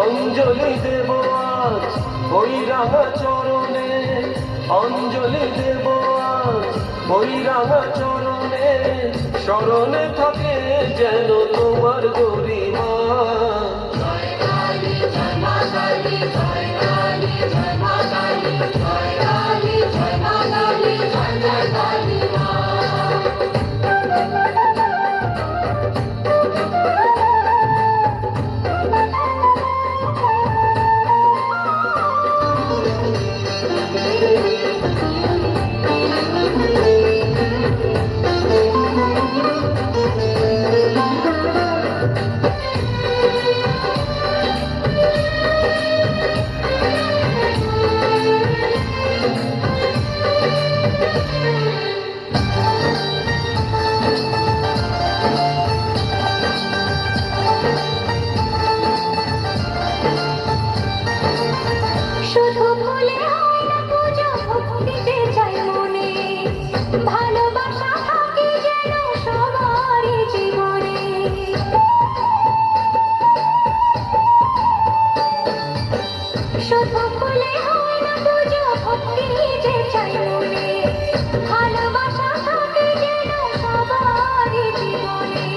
অঞ্জলি দেব আজ ওই চরণে অঞ্জলি দেব আজ ওই রাঙা চরণে স্মরণে থাকে যেন তোমার গরিমা। জয় কালী জয় মা কালী জয় শুধু ফুলে হয় না পুজো ভক্তি যে চাই মনে। ভালোবাসা থাকে যেন সবারই জীবনে।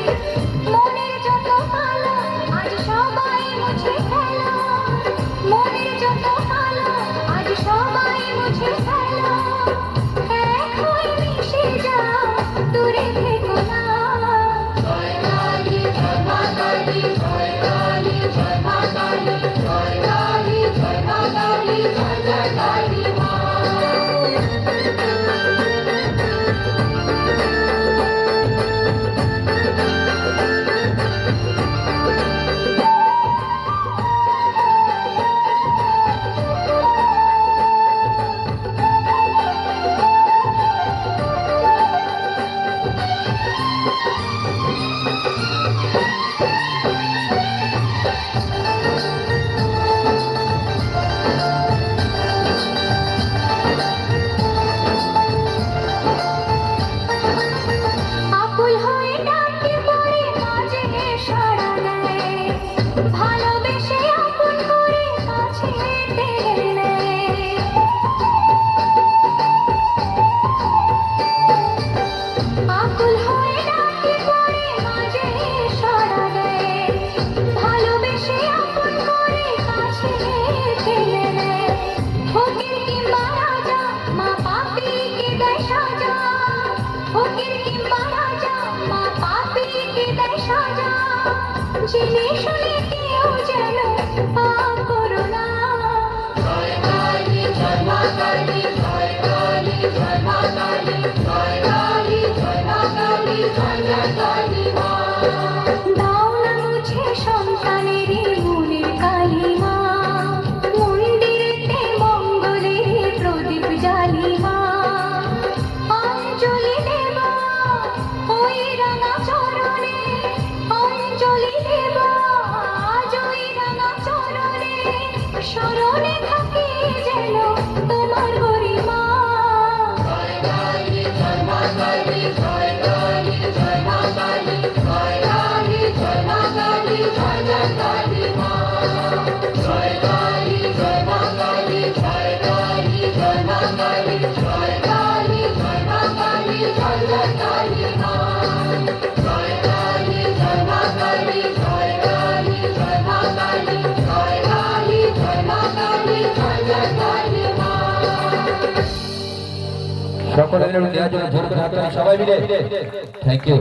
不知你说那 সকলের সবাই মিলে। Thank you